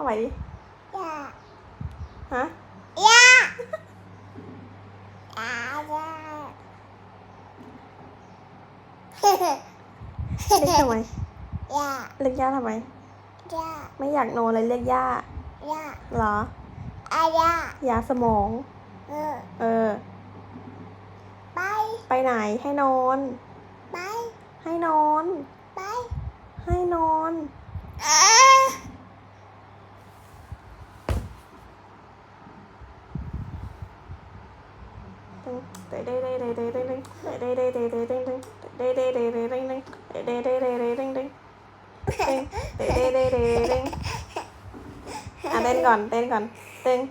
เข้าไปดิยาฮะยาย่ายาเรียกทำไมย่าเรียกยาทำไมย่าไม่อยากนอนเลยเรียกย่าย่าเหรออายายาสมอง เออ เออ ไป ไปไหนให้นอน ไป ให้นอน à tên còn tên còn tên